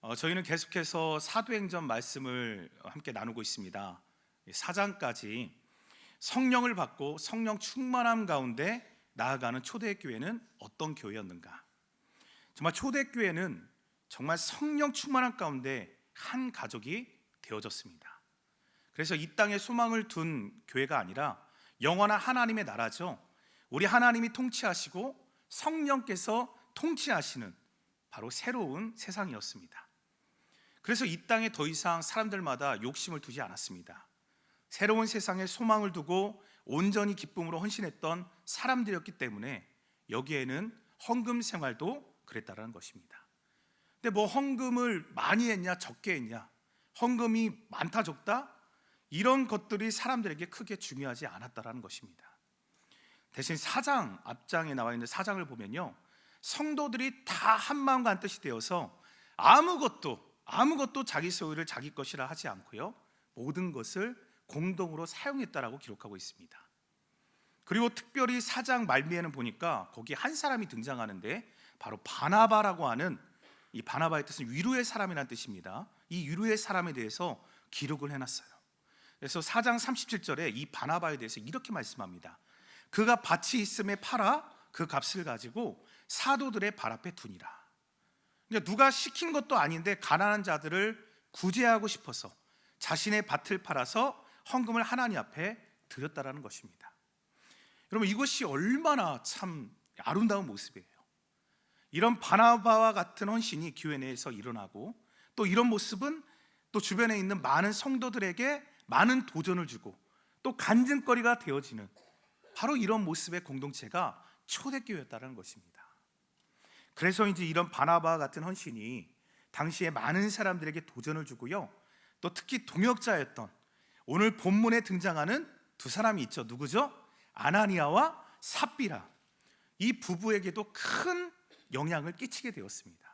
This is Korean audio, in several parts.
어, 저희는 계속해서 사도행전 말씀을 함께 나누고 있습니다. 4장까지 성령을 받고 성령 충만함 가운데 나아가는 초대교회는 어떤 교회였는가? 정말 초대교회는 정말 성령 충만함 가운데 한 가족이 되어졌습니다. 그래서 이 땅에 소망을 둔 교회가 아니라 영원한 하나님의 나라죠. 우리 하나님이 통치하시고 성령께서 통치하시는 바로 새로운 세상이었습니다. 그래서 이 땅에 더 이상 사람들마다 욕심을 두지 않았습니다. 새로운 세상에 소망을 두고 온전히 기쁨으로 헌신했던 사람들이었기 때문에 여기에는 헌금 생활도 그랬다라는 것입니다. 근데 뭐 헌금을 많이 했냐 적게 했냐 헌금이 많다 적다 이런 것들이 사람들에게 크게 중요하지 않았다라는 것입니다. 대신 사장 앞장에 나와 있는 사장을 보면요. 성도들이 다 한 마음과 한 뜻이 되어서 아무것도 아무것도 자기 소유를 자기 것이라 하지 않고요. 모든 것을 공동으로 사용했다라고 기록하고 있습니다. 그리고 특별히 사장 말미에는 보니까 거기 한 사람이 등장하는데 바로 바나바라고 하는 이 바나바의 뜻은 위로의 사람이라는 뜻입니다. 이 위로의 사람에 대해서 기록을 해놨어요. 그래서 4장 37절에 이 바나바에 대해서 이렇게 말씀합니다. 그가 밭이 있음에 팔아 그 값을 가지고 사도들의 발 앞에 두니라. 그러니까 누가 시킨 것도 아닌데 가난한 자들을 구제하고 싶어서 자신의 밭을 팔아서 헌금을 하나님 앞에 드렸다라는 것입니다. 여러분 이것이 얼마나 참 아름다운 모습이에요. 이런 바나바와 같은 헌신이 교회 내에서 일어나고 또 이런 모습은 또 주변에 있는 많은 성도들에게 많은 도전을 주고 또 간증거리가 되어지는 바로 이런 모습의 공동체가 초대교회였다는 것입니다. 그래서 이제 이런 바나바와 같은 헌신이 당시에 많은 사람들에게 도전을 주고요. 또 특히 동역자였던 오늘 본문에 등장하는 두 사람이 있죠. 누구죠? 아나니아와 삽비라. 이 부부에게도 큰 영향을 끼치게 되었습니다.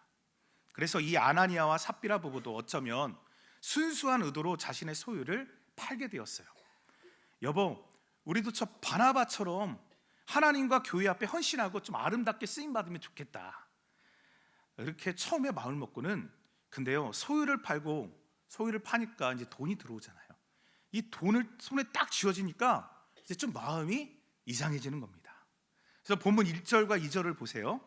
그래서 이 아나니아와 삽비라 부부도 어쩌면 순수한 의도로 자신의 소유를 팔게 되었어요. 여보, 우리도 저 바나바처럼 하나님과 교회 앞에 헌신하고 좀 아름답게 쓰임 받으면 좋겠다. 이렇게 처음에 마음을 먹고는 근데요 소유를 팔고 소유를 파니까 이제 돈이 들어오잖아요. 이 돈을 손에 딱 쥐어지니까 이제 좀 마음이 이상해지는 겁니다. 그래서 본문 1절과 2절을 보세요.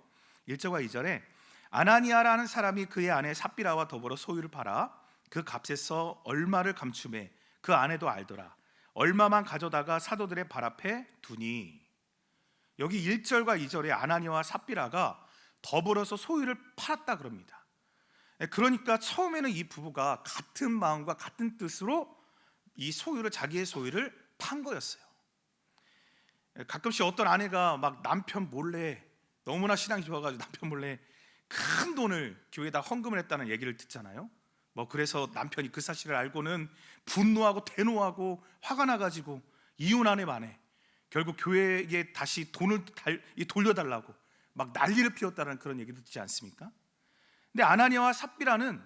1절과 2절에 아나니아라는 사람이 그의 아내 삽비라와 더불어 소유를 팔아 그 값에서 얼마를 감춤해 그 아내도 알더라. 얼마만 가져다가 사도들의 발 앞에 두니 여기 1절과 2절에 아나니아와 삽비라가 더불어서 소유를 팔았다 그럽니다. 그러니까 처음에는 이 부부가 같은 마음과 같은 뜻으로 이 소유를 자기의 소유를 판 거였어요. 가끔씩 어떤 아내가 막 남편 몰래 너무나 신앙이 좋아가지고 남편 몰래 큰 돈을 교회에다 헌금을 했다는 얘기를 듣잖아요. 뭐 그래서 남편이 그 사실을 알고는 분노하고 대노하고 화가 나가지고 이혼 아내 만에 결국 교회에 다시 돈을 달, 돌려달라고 막 난리를 피웠다는 그런 얘기도 듣지 않습니까? 근데 아나니아와 삽비라는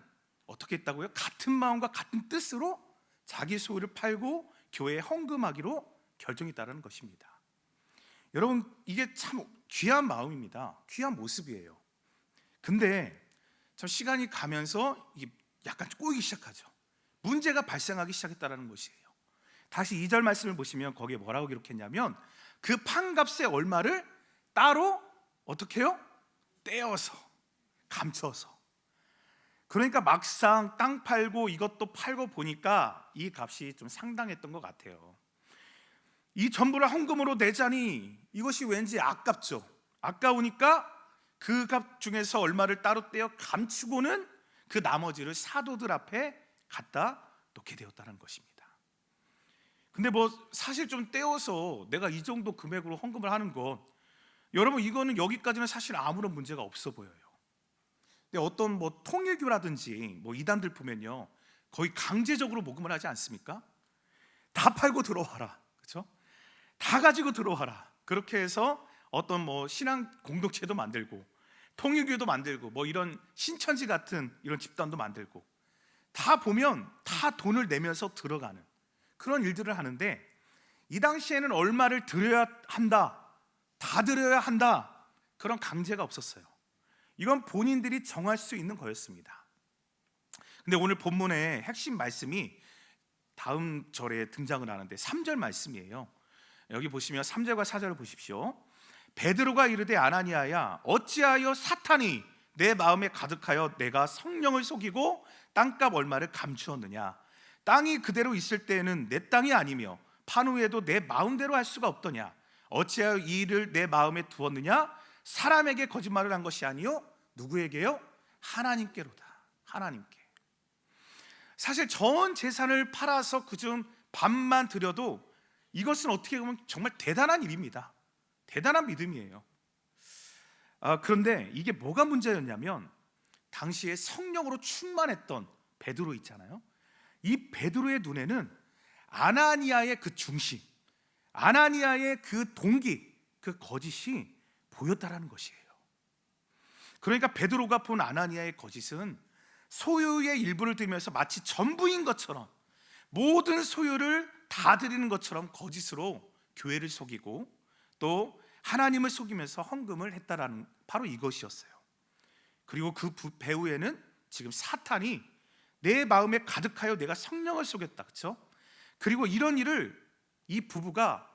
어떻게 했다고요? 같은 마음과 같은 뜻으로 자기 소유를 팔고 교회에 헌금하기로 결정했다는 것입니다. 여러분 이게 참 귀한 마음입니다. 귀한 모습이에요. 근데 참 시간이 가면서 이게 약간 꼬이기 시작하죠. 문제가 발생하기 시작했다는 것이에요. 다시 2절 말씀을 보시면 거기에 뭐라고 기록했냐면 그 판값의 얼마를 따로 어떻게 해요? 떼어서 감춰서 그러니까 막상 땅 팔고 이것도 팔고 보니까 이 값이 좀 상당했던 것 같아요. 이 전부를 헌금으로 내자니 이것이 왠지 아깝죠. 아까우니까 그 값 중에서 얼마를 따로 떼어 감추고는 그 나머지를 사도들 앞에 갖다 놓게 되었다는 것입니다. 근데 뭐 사실 좀 떼어서 내가 이 정도 금액으로 헌금을 하는 것 여러분 이거는 여기까지는 사실 아무런 문제가 없어 보여요. 근데 어떤 뭐 통일교라든지 뭐 이단들 보면요 거의 강제적으로 모금을 하지 않습니까? 다 팔고 들어와라, 그렇죠? 다 가지고 들어와라. 그렇게 해서 어떤 뭐 신앙 공동체도 만들고 통일교도 만들고 뭐 이런 신천지 같은 이런 집단도 만들고 다 보면 다 돈을 내면서 들어가는 그런 일들을 하는데 이 당시에는 얼마를 드려야 한다. 다 드려야 한다. 그런 강제가 없었어요. 이건 본인들이 정할 수 있는 거였습니다. 근데 오늘 본문의 핵심 말씀이 다음 절에 등장을 하는데 3절 말씀이에요. 여기 보시면 3절과 4절을 보십시오. 베드로가 이르되 아나니아야 어찌하여 사탄이 내 마음에 가득하여 내가 성령을 속이고 땅값 얼마를 감추었느냐 땅이 그대로 있을 때에는 내 땅이 아니며 판 후에도 내 마음대로 할 수가 없더냐 어찌하여 이 일을 내 마음에 두었느냐 사람에게 거짓말을 한 것이 아니요 누구에게요 하나님께로다 하나님께 사실 전 재산을 팔아서 그중 반만 드려도 이것은 어떻게 보면 정말 대단한 일입니다. 대단한 믿음이에요. 아, 그런데 이게 뭐가 문제였냐면 당시에 성령으로 충만했던 베드로 있잖아요. 이 베드로의 눈에는 아나니아의 그 중심, 아나니아의 그 동기, 그 거짓이 보였다라는 것이에요. 그러니까 베드로가 본 아나니아의 거짓은 소유의 일부를 들면서 마치 전부인 것처럼 모든 소유를 다 드리는 것처럼 거짓으로 교회를 속이고 또 하나님을 속이면서 헌금을 했다라는 바로 이것이었어요. 그리고 그 부- 배후에는 지금 사탄이 내 마음에 가득하여 내가 성령을 속였다. 그렇죠? 그리고 이런 일을 이 부부가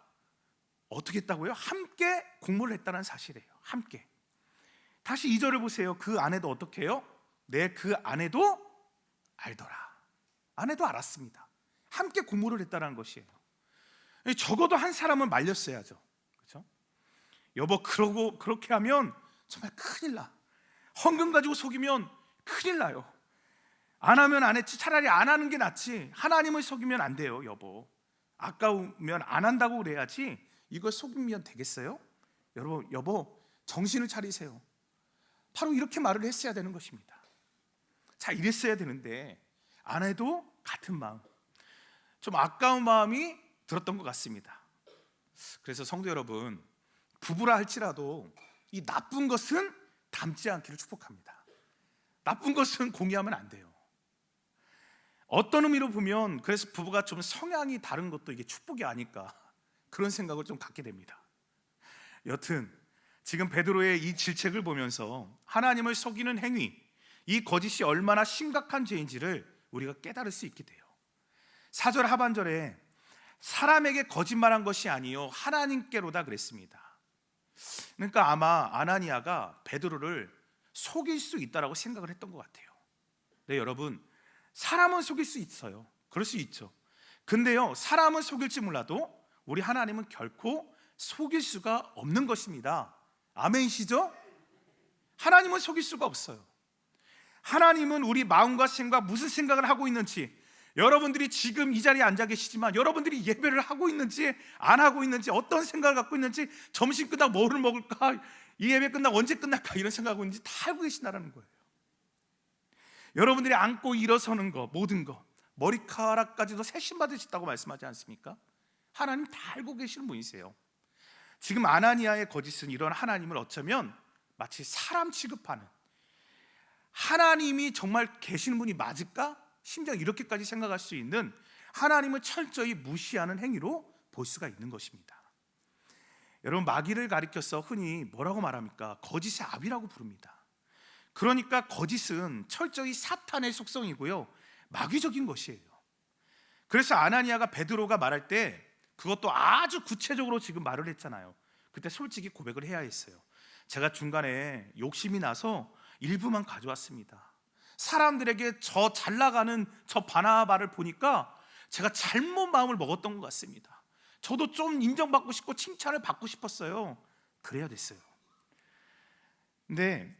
어떻게 했다고요? 함께 공모를 했다는 사실이에요. 함께. 다시 이절을 보세요. 그 아내도 어떻게 해요? 내 그 아내도 알더라. 아내도 알았습니다. 함께 공모를 했다는 것이에요. 적어도 한 사람은 말렸어야죠. 그렇죠? 여보 그러고 그렇게 하면 정말 큰일 나. 헌금 가지고 속이면 큰일 나요. 안 하면 안 했지. 차라리 안 하는 게 낫지. 하나님을 속이면 안 돼요, 여보. 아까우면 안 한다고 그래야지. 이걸 속이면 되겠어요? 여러분, 여보, 정신을 차리세요. 바로 이렇게 말을 했어야 되는 것입니다. 자, 이랬어야 되는데 안 해도 같은 마음. 좀 아까운 마음이 들었던 것 같습니다. 그래서 성도 여러분, 부부라 할지라도 이 나쁜 것은 담지 않기를 축복합니다. 나쁜 것은 공유하면 안 돼요. 어떤 의미로 보면 그래서 부부가 좀 성향이 다른 것도 이게 축복이 아닐까 그런 생각을 좀 갖게 됩니다. 여튼 지금 베드로의 이 질책을 보면서 하나님을 속이는 행위, 이 거짓이 얼마나 심각한 죄인지를 우리가 깨달을 수 있게 돼요. 사절 하반절에 사람에게 거짓말한 것이 아니요 하나님께로다 그랬습니다. 그러니까 아마 아나니아가 베드로를 속일 수 있다라고 생각을 했던 것 같아요. 네, 여러분 사람은 속일 수 있어요. 그럴 수 있죠. 근데요 사람은 속일지 몰라도 우리 하나님은 결코 속일 수가 없는 것입니다. 아멘이시죠? 하나님은 속일 수가 없어요. 하나님은 우리 마음과 생각 무슨 생각을 하고 있는지 여러분들이 지금 이 자리에 앉아 계시지만 여러분들이 예배를 하고 있는지 안 하고 있는지 어떤 생각을 갖고 있는지 점심 끝나고 뭐를 먹을까 이 예배 끝나고 언제 끝날까 이런 생각하고 있는지 다 알고 계신다는 거예요. 여러분들이 앉고 일어서는 거 모든 거 머리카락까지도 세심 받으셨다고 말씀하지 않습니까? 하나님 다 알고 계시는 분이세요. 지금 아나니아의 거짓은 이런 하나님을 어쩌면 마치 사람 취급하는 하나님이 정말 계시는 분이 맞을까? 심지어 이렇게까지 생각할 수 있는 하나님을 철저히 무시하는 행위로 볼 수가 있는 것입니다. 여러분 마귀를 가리켜서 흔히 뭐라고 말합니까? 거짓의 압이라고 부릅니다. 그러니까 거짓은 철저히 사탄의 속성이고요. 마귀적인 것이에요. 그래서 아나니아가 베드로가 말할 때 그것도 아주 구체적으로 지금 말을 했잖아요. 그때 솔직히 고백을 해야 했어요. 제가 중간에 욕심이 나서 일부만 가져왔습니다. 사람들에게 저 잘 나가는 저 바나바를 보니까 제가 잘못 마음을 먹었던 것 같습니다. 저도 좀 인정받고 싶고 칭찬을 받고 싶었어요. 그래야 됐어요. 근데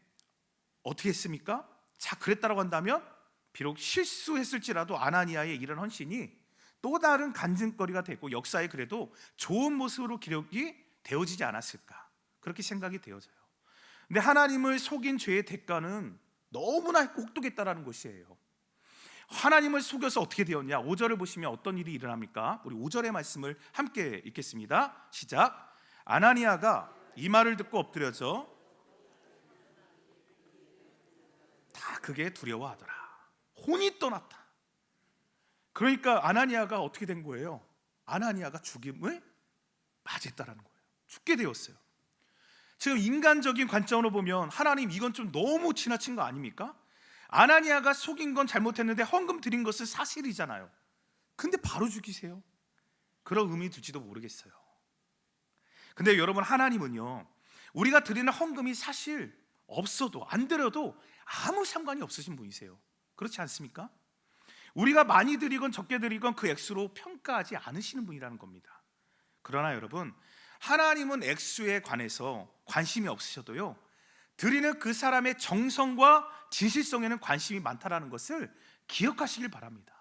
어떻게 했습니까? 자, 그랬다고 한다면 비록 실수했을지라도 아나니아의 이런 헌신이 또 다른 간증거리가 되고 역사에 그래도 좋은 모습으로 기록이 되어지지 않았을까 그렇게 생각이 되어져요. 근데 하나님을 속인 죄의 대가는 너무나 혹독했다라는 것이에요. 하나님을 속여서 어떻게 되었냐? 5절을 보시면 어떤 일이 일어납니까? 우리 5절의 말씀을 함께 읽겠습니다. 시작. 아나니아가 이 말을 듣고 엎드려져 다 그게 두려워하더라. 혼이 떠났다. 그러니까 아나니아가 어떻게 된 거예요? 아나니아가 죽임을 맞았다라는 거예요. 죽게 되었어요. 지금 인간적인 관점으로 보면 하나님 이건 좀 너무 지나친 거 아닙니까? 아나니아가 속인 건 잘못했는데 헌금 드린 것은 사실이잖아요. 근데 바로 죽이세요. 그런 의미 둘지도 모르겠어요. 근데 여러분 하나님은요. 우리가 드리는 헌금이 사실 없어도 안 드려도 아무 상관이 없으신 분이세요. 그렇지 않습니까? 우리가 많이 드리건 적게 드리건 그 액수로 평가하지 않으시는 분이라는 겁니다. 그러나 여러분, 하나님은 액수에 관해서 관심이 없으셔도요. 드리는 그 사람의 정성과 진실성에는 관심이 많다라는 것을 기억하시길 바랍니다.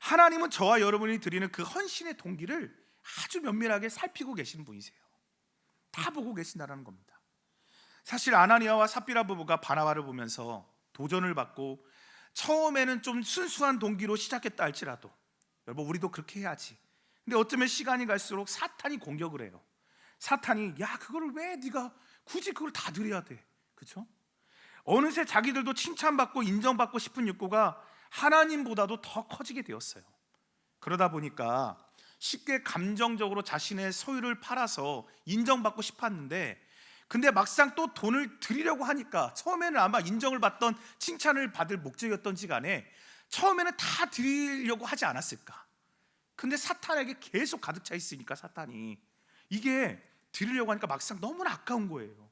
하나님은 저와 여러분이 드리는 그 헌신의 동기를 아주 면밀하게 살피고 계시는 분이세요. 다 보고 계신다는 겁니다. 사실 아나니아와 삽비라 부부가 바나바를 보면서 도전을 받고 처음에는 좀 순수한 동기로 시작했다 할지라도 여러분 우리도 그렇게 해야지. 근데 어쩌면 시간이 갈수록 사탄이 공격을 해요. 사탄이 야 그거를 왜 네가 굳이 그걸 다 드려야 돼? 그렇죠? 어느새 자기들도 칭찬받고 인정받고 싶은 욕구가 하나님보다도 더 커지게 되었어요. 그러다 보니까 쉽게 감정적으로 자신의 소유를 팔아서 인정받고 싶었는데 근데 막상 또 돈을 드리려고 하니까 처음에는 아마 인정을 받던 칭찬을 받을 목적이었던지 간에 처음에는 다 드리려고 하지 않았을까? 근데 사탄에게 계속 가득 차 있으니까 사탄이 이게 드리려고 하니까 막상 너무나 아까운 거예요.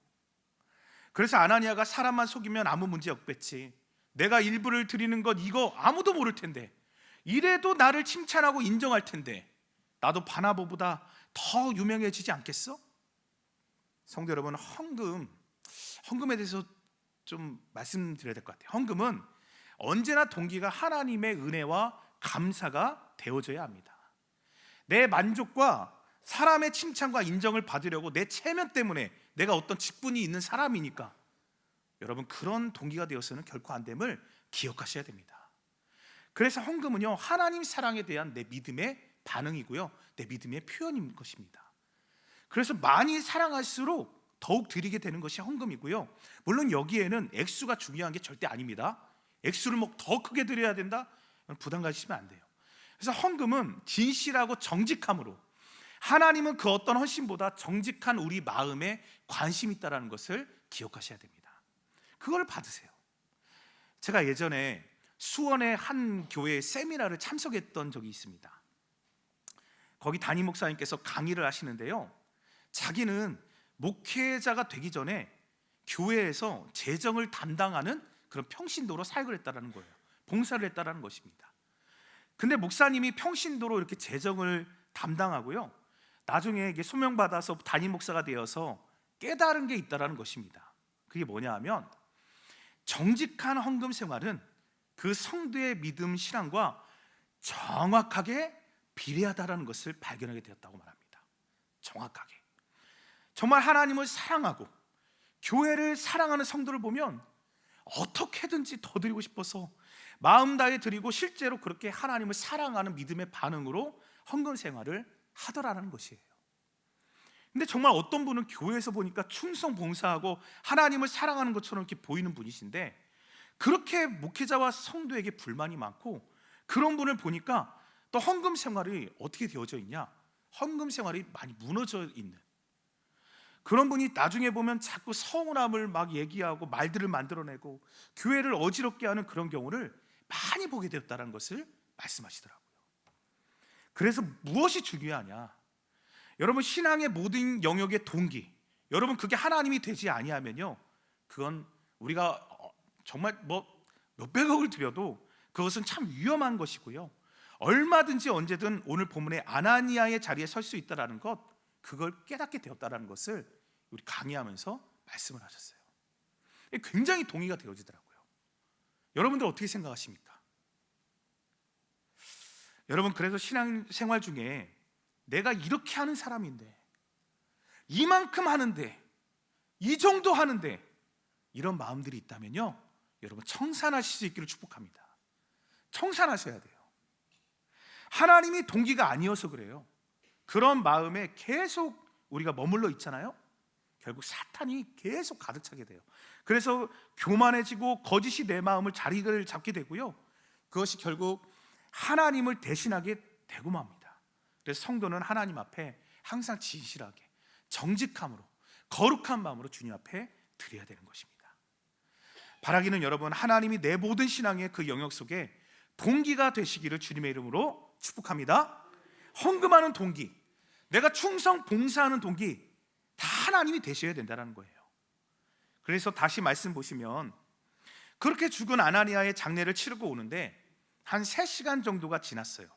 그래서 아나니아가 사람만 속이면 아무 문제 없겠지. 내가 일부를 드리는 것 이거 아무도 모를 텐데 이래도 나를 칭찬하고 인정할 텐데 나도 바나보보다 더 유명해지지 않겠어? 성도 여러분 헌금 헌금에 대해서 좀 말씀드려야 될 것 같아요. 헌금은 언제나 동기가 하나님의 은혜와 감사가 되어져야 합니다. 내 만족과 사람의 칭찬과 인정을 받으려고 내 체면 때문에 내가 어떤 직분이 있는 사람이니까 여러분 그런 동기가 되어서는 결코 안 됨을 기억하셔야 됩니다. 그래서 헌금은요 하나님 사랑에 대한 내 믿음의 반응이고요 내 믿음의 표현인 것입니다. 그래서 많이 사랑할수록 더욱 드리게 되는 것이 헌금이고요. 물론 여기에는 액수가 중요한 게 절대 아닙니다. 액수를 뭐 더 크게 드려야 된다? 부담 가지시면 안 돼요. 그래서 헌금은 진실하고 정직함으로 하나님은 그 어떤 헌신보다 정직한 우리 마음에 관심 있다라는 것을 기억하셔야 됩니다. 그걸 받으세요. 제가 예전에 수원의 한 교회 세미나를 참석했던 적이 있습니다. 거기 담임 목사님께서 강의를 하시는데요. 자기는 목회자가 되기 전에 교회에서 재정을 담당하는 그런 평신도로 사역을 했다라는 거예요. 봉사를 했다라는 것입니다. 근데 목사님이 평신도로 이렇게 재정을 담당하고요. 나중에 이게 소명받아서 담임 목사가 되어서 깨달은 게 있다라는 것입니다. 그게 뭐냐 하면 정직한 헌금 생활은 그 성도의 믿음 신앙과 정확하게 비례하다라는 것을 발견하게 되었다고 말합니다. 정확하게. 정말 하나님을 사랑하고 교회를 사랑하는 성도를 보면 어떻게든지 더 드리고 싶어서 마음 다해 드리고 실제로 그렇게 하나님을 사랑하는 믿음의 반응으로 헌금 생활을 하더라는 것이에요. 근데 정말 어떤 분은 교회에서 보니까 충성 봉사하고 하나님을 사랑하는 것처럼 이렇게 보이는 분이신데 그렇게 목회자와 성도에게 불만이 많고 그런 분을 보니까 또 헌금 생활이 어떻게 되어져 있냐? 헌금 생활이 많이 무너져 있는 그런 분이 나중에 보면 자꾸 서운함을 막 얘기하고 말들을 만들어내고 교회를 어지럽게 하는 그런 경우를 많이 보게 되었다는 것을 말씀하시더라고요. 그래서 무엇이 중요하냐? 여러분 신앙의 모든 영역의 동기, 여러분 그게 하나님이 되지 아니하면요, 그건 우리가 어, 정말 뭐 몇백억을 들여도 그것은 참 위험한 것이고요. 얼마든지 언제든 오늘 본문의 아나니아의 자리에 설 수 있다라는 것, 그걸 깨닫게 되었다라는 것을 우리 강의하면서 말씀을 하셨어요. 굉장히 동의가 되어지더라고요. 여러분들 어떻게 생각하십니까? 여러분 그래서 신앙 생활 중에 내가 이렇게 하는 사람인데 이만큼 하는데 이 정도 하는데 이런 마음들이 있다면요. 여러분 청산하실 수 있기를 축복합니다. 청산하셔야 돼요. 하나님이 동기가 아니어서 그래요. 그런 마음에 계속 우리가 머물러 있잖아요. 결국 사탄이 계속 가득 차게 돼요. 그래서 교만해지고 거짓이 내 마음을 자리를 잡게 되고요. 그것이 결국 하나님을 대신하게 되고 맙니다. 그래서 성도는 하나님 앞에 항상 진실하게 정직함으로 거룩한 마음으로 주님 앞에 드려야 되는 것입니다. 바라기는 여러분 하나님이 내 모든 신앙의 그 영역 속에 동기가 되시기를 주님의 이름으로 축복합니다. 헌금하는 동기, 내가 충성 봉사하는 동기 다 하나님이 되셔야 된다는 거예요. 그래서 다시 말씀 보시면 그렇게 죽은 아나니아의 장례를 치르고 오는데 한 3시간 정도가 지났어요.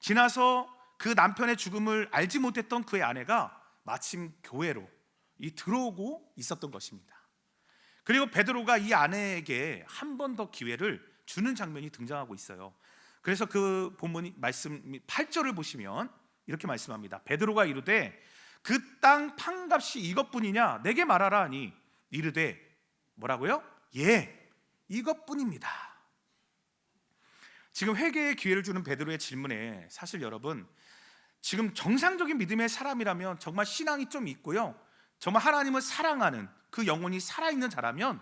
지나서 그 남편의 죽음을 알지 못했던 그의 아내가 마침 교회로 이 들어오고 있었던 것입니다. 그리고 베드로가 이 아내에게 한 번 더 기회를 주는 장면이 등장하고 있어요. 그래서 그 본문 말씀 8절을 보시면 이렇게 말씀합니다. 베드로가 이르되 그 땅 판값이 이것뿐이냐 내게 말하라 하니 이르되 뭐라고요? 예 이것뿐입니다. 지금 회개의 기회를 주는 베드로의 질문에 사실 여러분 지금 정상적인 믿음의 사람이라면 정말 신앙이 좀 있고요. 정말 하나님을 사랑하는 그 영혼이 살아있는 자라면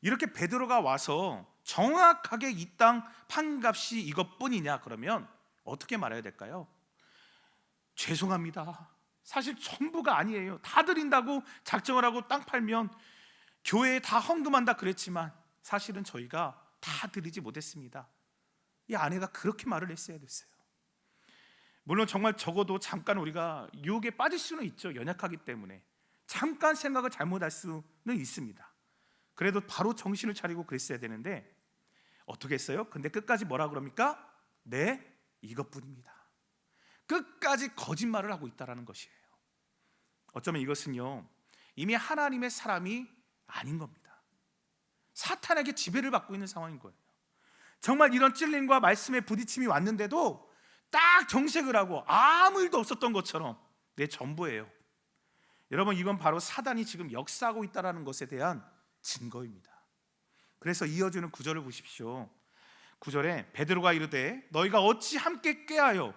이렇게 베드로가 와서 정확하게 이 땅 판값이 이것뿐이냐 그러면 어떻게 말해야 될까요? 죄송합니다. 사실 전부가 아니에요. 다 드린다고 작정을 하고 땅 팔면 교회에 다 헌금한다 그랬지만 사실은 저희가 다 드리지 못했습니다. 이 아내가 그렇게 말을 했어야 됐어요. 물론 정말 적어도 잠깐 우리가 유혹에 빠질 수는 있죠. 연약하기 때문에 잠깐 생각을 잘못할 수는 있습니다. 그래도 바로 정신을 차리고 그랬어야 되는데 어떻게 했어요? 근데 끝까지 뭐라 그럽니까? 네, 이것뿐입니다. 끝까지 거짓말을 하고 있다라는 것이에요. 어쩌면 이것은요 이미 하나님의 사람이 아닌 겁니다. 사탄에게 지배를 받고 있는 상황인 거예요. 정말 이런 찔림과 말씀의 부딪힘이 왔는데도 딱 정색을 하고 아무 일도 없었던 것처럼 내 전부예요. 여러분 이건 바로 사단이 지금 역사하고 있다라는 것에 대한 증거입니다. 그래서 이어지는 구절을 보십시오. 구절에 베드로가 이르되 너희가 어찌 함께 꾀하여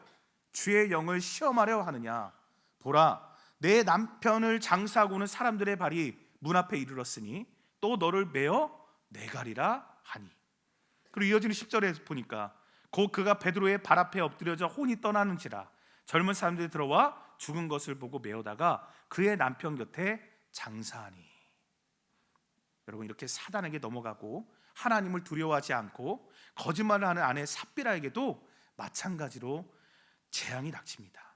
주의 영을 시험하려 하느냐? 보라 내 남편을 장사하고는 사람들의 발이 문 앞에 이르렀으니 또 너를 메어 내가리라 하니. 그리고 이어지는 10절에 보니까 곧 그가 베드로의 발 앞에 엎드려져 혼이 떠나는지라 젊은 사람들이 들어와 죽은 것을 보고 메어다가 그의 남편 곁에 장사하니. 여러분 이렇게 사단에게 넘어가고 하나님을 두려워하지 않고 거짓말을 하는 아내 삽비라에게도 마찬가지로 재앙이 닥칩니다.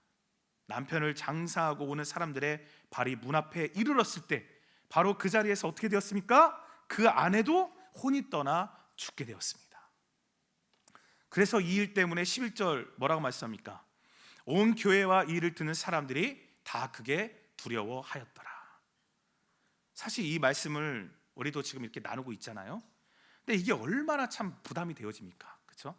남편을 장사하고 오는 사람들의 발이 문 앞에 이르렀을 때 바로 그 자리에서 어떻게 되었습니까? 그 아내도 혼이 떠나 죽게 되었습니다. 그래서 이 일 때문에 11절 뭐라고 말씀합니까? 온 교회와 이 일을 듣는 사람들이 다 그게 두려워하였더라. 사실 이 말씀을 우리도 지금 이렇게 나누고 있잖아요. 근데 이게 얼마나 참 부담이 되어집니까? 그렇죠?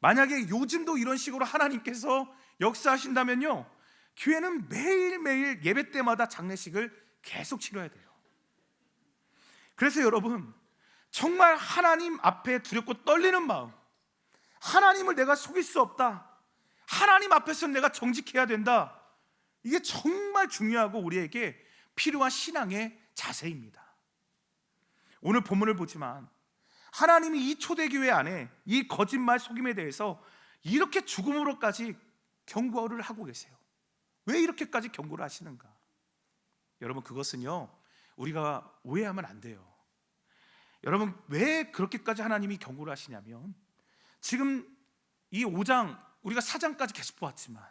만약에 요즘도 이런 식으로 하나님께서 역사하신다면요. 교회는 매일매일 예배 때마다 장례식을 계속 치러야 돼요. 그래서 여러분 정말 하나님 앞에 두렵고 떨리는 마음 하나님을 내가 속일 수 없다. 하나님 앞에서는 내가 정직해야 된다. 이게 정말 중요하고 우리에게 필요한 신앙의 자세입니다. 오늘 본문을 보지만 하나님이 이 초대교회 안에 이 거짓말 속임에 대해서 이렇게 죽음으로까지 경고를 하고 계세요. 왜 이렇게까지 경고를 하시는가? 여러분 그것은요 우리가 오해하면 안 돼요. 여러분 왜 그렇게까지 하나님이 경고를 하시냐면 지금 이 5장 우리가 4장까지 계속 보았지만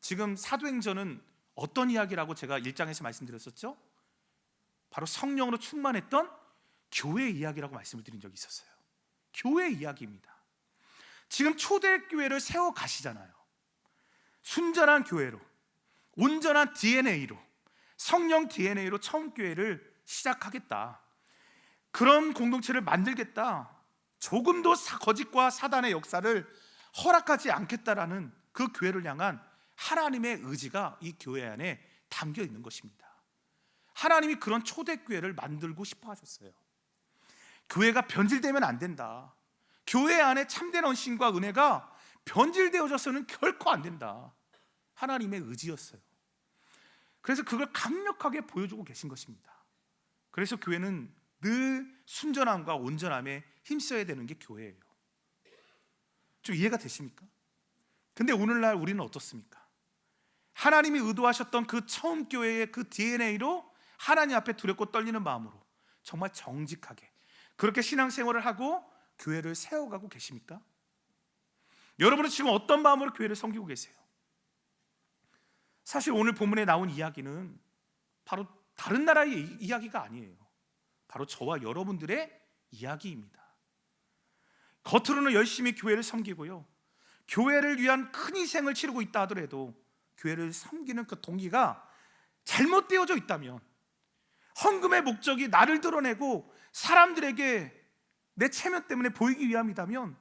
지금 사도행전은 어떤 이야기라고 제가 1장에서 말씀드렸었죠? 바로 성령으로 충만했던 교회 이야기라고 말씀을 드린 적이 있었어요. 교회 이야기입니다. 지금 초대교회를 세워 가시잖아요. 순전한 교회로, 온전한 DNA로, 성령 DNA로 처음 교회를 시작하겠다. 그런 공동체를 만들겠다. 조금도 거짓과 사단의 역사를 허락하지 않겠다라는 그 교회를 향한 하나님의 의지가 이 교회 안에 담겨 있는 것입니다. 하나님이 그런 초대교회를 만들고 싶어 하셨어요. 교회가 변질되면 안 된다. 교회 안에 참된 헌신과 은혜가 변질되어져서는 결코 안 된다. 하나님의 의지였어요. 그래서 그걸 강력하게 보여주고 계신 것입니다. 그래서 교회는 늘 순전함과 온전함에 힘써야 되는 게 교회예요. 좀 이해가 되십니까? 근데 오늘날 우리는 어떻습니까? 하나님이 의도하셨던 그 처음 교회의 그 DNA로 하나님 앞에 두렵고 떨리는 마음으로 정말 정직하게 그렇게 신앙생활을 하고 교회를 세워가고 계십니까? 여러분은 지금 어떤 마음으로 교회를 섬기고 계세요? 사실 오늘 본문에 나온 이야기는 바로 다른 나라의 이- 이야기가 아니에요. 바로 저와 여러분들의 이야기입니다. 겉으로는 열심히 교회를 섬기고요. 교회를 위한 큰 희생을 치르고 있다 하더라도 교회를 섬기는 그 동기가 잘못되어져 있다면 헌금의 목적이 나를 드러내고 사람들에게 내 체면 때문에 보이기 위함이다면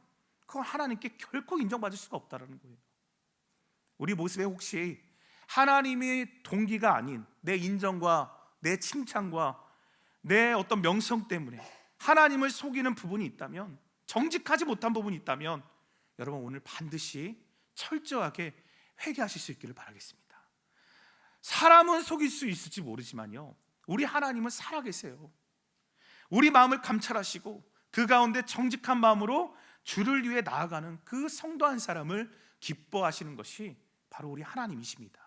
그건 하나님께 결코 인정받을 수가 없다라는 거예요. 우리 모습에 혹시 하나님의 동기가 아닌 내 인정과 내 칭찬과 내 어떤 명성 때문에 하나님을 속이는 부분이 있다면 정직하지 못한 부분이 있다면 여러분 오늘 반드시 철저하게 회개하실 수 있기를 바라겠습니다. 사람은 속일 수 있을지 모르지만요. 우리 하나님은 살아계세요. 우리 마음을 감찰하시고 그 가운데 정직한 마음으로 주를 위해 나아가는 그 성도 한 사람을 기뻐하시는 것이 바로 우리 하나님이십니다.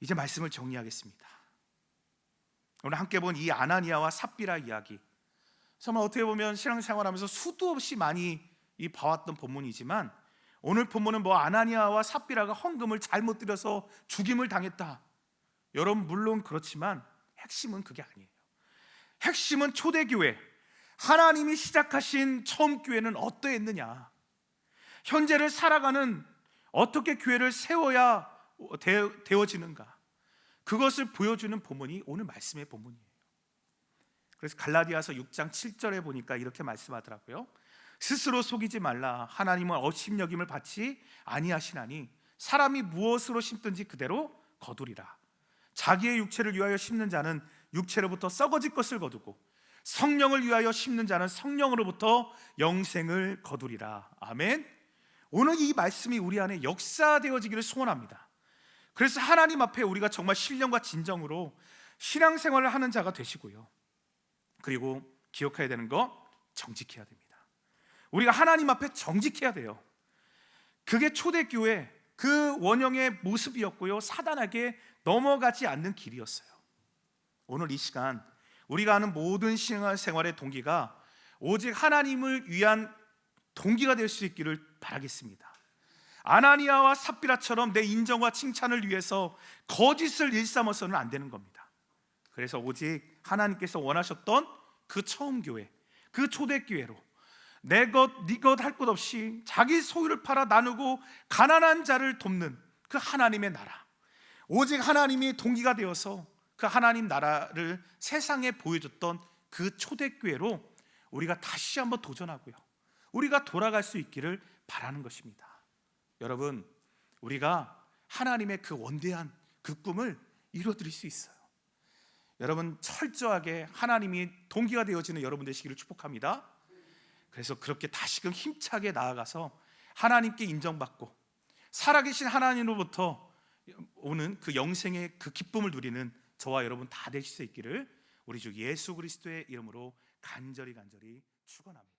이제 말씀을 정리하겠습니다. 오늘 함께 본 이 아나니아와 삽비라 이야기. 정말 어떻게 보면 신앙생활하면서 수도 없이 많이 이 봐왔던 본문이지만 오늘 본문은 뭐 아나니아와 삽비라가 헌금을 잘못 드려서 죽임을 당했다. 여러분 물론 그렇지만 핵심은 그게 아니에요. 핵심은 초대교회 하나님이 시작하신 처음 교회는 어떠했느냐? 현재를 살아가는 어떻게 교회를 세워야 되- 되어지는가? 그것을 보여주는 본문이 오늘 말씀의 본문이에요. 그래서 갈라디아서 6장 7절에 보니까 이렇게 말씀하더라고요. 스스로 속이지 말라. 하나님은 업심여김을 받지 아니하시나니 사람이 무엇으로 심든지 그대로 거두리라. 자기의 육체를 위하여 심는 자는 육체로부터 썩어질 것을 거두고 성령을 위하여 심는 자는 성령으로부터 영생을 거두리라. 아멘. 오늘 이 말씀이 우리 안에 역사되어지기를 소원합니다. 그래서 하나님 앞에 우리가 정말 신령과 진정으로 신앙생활을 하는 자가 되시고요. 그리고 기억해야 되는 거 정직해야 됩니다. 우리가 하나님 앞에 정직해야 돼요. 그게 초대교회 그 원형의 모습이었고요. 사단에게 넘어가지 않는 길이었어요. 오늘 이 시간 우리가 하는 모든 신앙생활의 동기가 오직 하나님을 위한 동기가 될 수 있기를 바라겠습니다. 아나니아와 삽비라처럼 내 인정과 칭찬을 위해서 거짓을 일삼아서는 안 되는 겁니다. 그래서 오직 하나님께서 원하셨던 그 처음 교회, 그 초대 교회로 내 것, 네 것 할 것 없이 자기 소유를 팔아 나누고 가난한 자를 돕는 그 하나님의 나라. 오직 하나님이 동기가 되어서 그 하나님 나라를 세상에 보여줬던 그 초대교회로 우리가 다시 한번 도전하고요. 우리가 돌아갈 수 있기를 바라는 것입니다. 여러분, 우리가 하나님의 그 원대한 그 꿈을 이루어드릴 수 있어요. 여러분 철저하게 하나님이 동기가 되어지는 여러분 되시기를 축복합니다. 그래서 그렇게 다시금 힘차게 나아가서 하나님께 인정받고 살아계신 하나님으로부터 오는 그 영생의 그 기쁨을 누리는 저와 여러분 다 되실 수 있기를 우리 주 예수 그리스도의 이름으로 간절히 간절히 축원합니다.